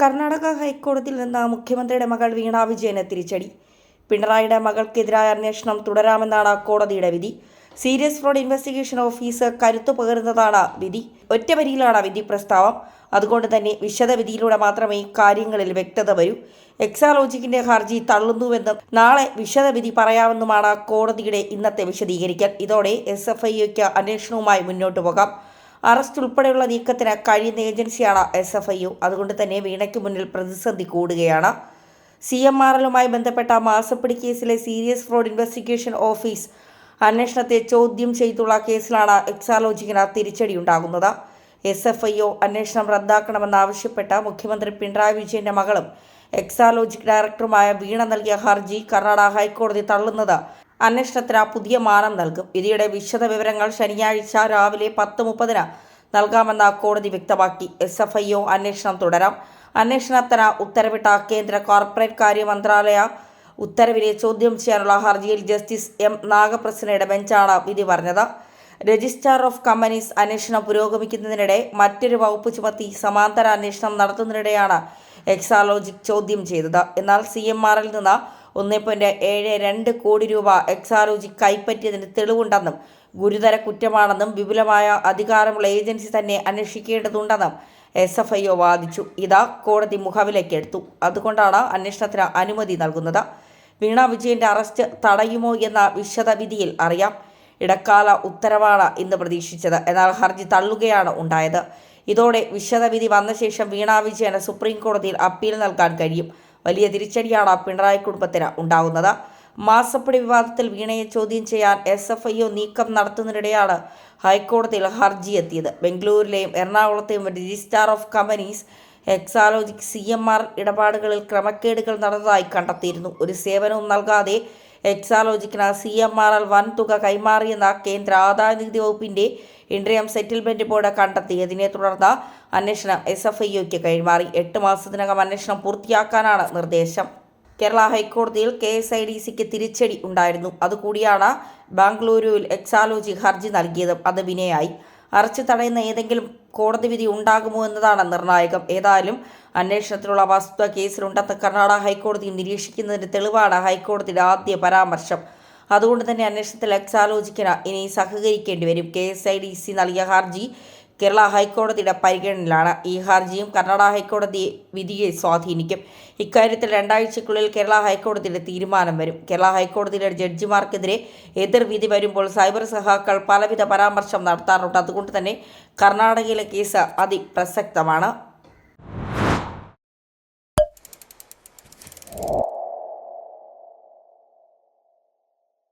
കർണാടക ഹൈക്കോടതിയിൽ നിന്ന് മുഖ്യമന്ത്രിയുടെ മകൾ വീണ വിജയന് തിരിച്ചടി. പിണറായിയുടെ മകൾക്കെതിരായ അന്വേഷണം തുടരാമെന്നാണ് കോടതിയുടെ വിധി. സീരിയസ് ഫ്രോഡ് ഇൻവെസ്റ്റിഗേഷൻ ഓഫീസ് കരുത്തു പകരുന്നതാണ് വിധി. ഒറ്റവരിയിലാണ് വിധി പ്രസ്താവം. അതുകൊണ്ട് തന്നെ വിശദവിധിയിലൂടെ മാത്രമേ കാര്യങ്ങളിൽ വ്യക്തത വരൂ. എക്സാലോജിക്കിന്റെ ഹർജി തള്ളുന്നുവെന്നും നാളെ വിശദവിധി പറയാമെന്നുമാണ് കോടതിയുടെ ഇന്നത്തെ വിശദീകരിക്കൽ. ഇതോടെ എസ് എഫ് ഐക്ക് അന്വേഷണവുമായി മുന്നോട്ടു പോകാം. അറസ്റ്റ് ഉൾപ്പെടെയുള്ള നീക്കത്തിന് കഴിയുന്ന ഏജൻസിയാണ് എസ് എഫ് ഐ യു. അതുകൊണ്ട് തന്നെ വീണയ്ക്ക് മുന്നിൽ പ്രതിസന്ധി കൂടുകയാണ്. സി എം ആർ എല്ലുമായി ബന്ധപ്പെട്ട മാസപ്പടി കേസിലെ സീരിയസ് ഫ്രോഡ് ഇൻവെസ്റ്റിഗേഷൻ ഓഫീസ് അന്വേഷണത്തെ ചോദ്യം ചെയ്തുള്ള കേസിലാണ് എക്സാലോജിക്കിന് തിരിച്ചടി ഉണ്ടാകുന്നത്. എസ് എഫ് ഐ ഒ അന്വേഷണം റദ്ദാക്കണമെന്നാവശ്യപ്പെട്ട മുഖ്യമന്ത്രി പിണറായി വിജയന്റെ മകളും എക്സാലോജിക് ഡയറക്ടറുമായ വീണ നൽകിയ ഹർജി കർണാടക ഹൈക്കോടതി തള്ളുന്നത് അന്വേഷണത്തിന് പുതിയ മാനം നൽകും. വിധിയുടെ വിശദ വിവരങ്ങൾ ശനിയാഴ്ച രാവിലെ പത്ത് മുപ്പതിന് നൽകാമെന്ന കോടതി വ്യക്തമാക്കി. എസ് എഫ് ഐ ഒ അന്വേഷണം തുടരാം. അന്വേഷണത്തിന് ഉത്തരവിട്ട കേന്ദ്ര കോർപ്പറേറ്റ് കാര്യ മന്ത്രാലയ ഉത്തരവിനെ ചോദ്യം ചെയ്യാനുള്ള ഹർജിയിൽ ജസ്റ്റിസ് എം നാഗപ്രസന്നയുടെ ബെഞ്ചാണ് വിധി പറഞ്ഞത്. രജിസ്ട്രാർ ഓഫ് കമ്പനീസ് അന്വേഷണം പുരോഗമിക്കുന്നതിനിടെ മറ്റൊരു വകുപ്പ് ചുമത്തി സമാന്തര അന്വേഷണം നടത്തുന്നതിനിടെയാണ് എക്സാലോജിക് ചോദ്യം ചെയ്തത്. എന്നാൽ സി എം ആറിൽ നിന്ന് ഒന്ന് പോയിന്റ് ഏഴ് രണ്ട് കോടി രൂപ എക്സാലോജിക് കൈപ്പറ്റിയതിന് തെളിവുണ്ടെന്നും ഗുരുതര കുറ്റമാണെന്നും വിപുലമായ അധികാരമുള്ള ഏജൻസി തന്നെ അന്വേഷിക്കേണ്ടതുണ്ടെന്നും എസ് എഫ് ഐ ഒ വാദിച്ചു. ഇതാ കോടതി മുഖവിലേക്ക് എടുത്തു അതുകൊണ്ടാണ് അന്വേഷണത്തിന് അനുമതി നൽകുന്നത്. വീണ വിജയന്റെ അറസ്റ്റ് തടയുമോ എന്ന വിശദവിധിയിൽ അറിയാം. ഇടക്കാല ഉത്തരവാണ് ഇന്ന് പ്രതീക്ഷിച്ചത്. എന്നാൽ ഹർജി തള്ളുകയാണ് ഉണ്ടായത്. ഇതോടെ വിശദവിധി വന്ന ശേഷം വീണ വിജയന് സുപ്രീം കോടതിയിൽ അപ്പീൽ നൽകാൻ കഴിയും. വലിയ തിരിച്ചടിയാണ് പിണറായി കുടുംബത്തിന് ഉണ്ടാകുന്നത് മാസപ്പടി വിവാദത്തിൽ വീണയെ ചോദ്യം ചെയ്യാൻ എസ് എഫ് ഐ ഒ നീക്കം നടത്തുന്നതിനിടെയാണ് ഹൈക്കോടതിയിൽ ഹർജി എത്തിയത്. ബംഗളൂരിലെയും എറണാകുളത്തെയും registrar of companies Exalogic C M R ഇടപാടുകളിൽ ക്രമക്കേടുകൾ നടന്നതായി കണ്ടെത്തിയിരുന്നു. ഒരു സേവനവും നൽകാതെ എക്സാലോജിക്കിന് സി എം ആർ എൽ വൻ തുക കൈമാറിയെന്ന കേന്ദ്ര ആദായനികുതി വകുപ്പിന്റെ ഇൻട്രിയം സെറ്റിൽമെന്റ് ബോർഡ് കണ്ടെത്തിയതിനെ തുടർന്ന് അന്വേഷണം എസ് എഫ് ഐ ഒക്ക് കൈമാറി. എട്ട് മാസത്തിനകം അന്വേഷണം പൂർത്തിയാക്കാനാണ് നിർദ്ദേശം. കേരള ഹൈക്കോടതിയിൽ കെ എസ് ഐ ഡി സിക്ക് തിരിച്ചടി ഉണ്ടായിരുന്നു. അതുകൂടിയാണ് ബാംഗ്ലൂരുവിൽ എക്സാലോജി ഹർജി നൽകിയത്. അത് വിനയായി. അറച്ചു തടയുന്ന ഏതെങ്കിലും കോടതി വിധി ഉണ്ടാകുമോ എന്നതാണ് നിർണായകം. ഏതായാലും അന്വേഷണത്തിലുള്ള വസ്തുത കേസിലുണ്ടെന്ന് കർണാടക ഹൈക്കോടതി നിരീക്ഷിക്കുന്നതിന് തെളിവാണ് ഹൈക്കോടതിയുടെ ആദ്യ പരാമർശം. അതുകൊണ്ട് തന്നെ അന്വേഷണത്തിൽ എക്സാലോജിക്കിന് ഇനി സഹകരിക്കേണ്ടി വരും. K S I D C നൽകിയ ഹർജി കേരള ഹൈക്കോടതിയുടെ പരിഗണനയിലാണ്. ഈ ഹർജിയും കർണാടക ഹൈക്കോടതി വിധിയെ സ്വാധീനിക്കും. ഇക്കാര്യത്തിൽ രണ്ടാഴ്ചയ്ക്കുള്ളിൽ കേരള ഹൈക്കോടതിയുടെ തീരുമാനം വരും. കേരള ഹൈക്കോടതിയിലെ ജഡ്ജിമാർക്കെതിരെ എതിർവിധി വരുമ്പോൾ സൈബർ സഹാക്കൾ പലവിധ പരാമർശം നടത്താറുണ്ട്. അതുകൊണ്ട് തന്നെ കർണാടകയിലെ കേസ് അതിപ്രസക്തമാണ്.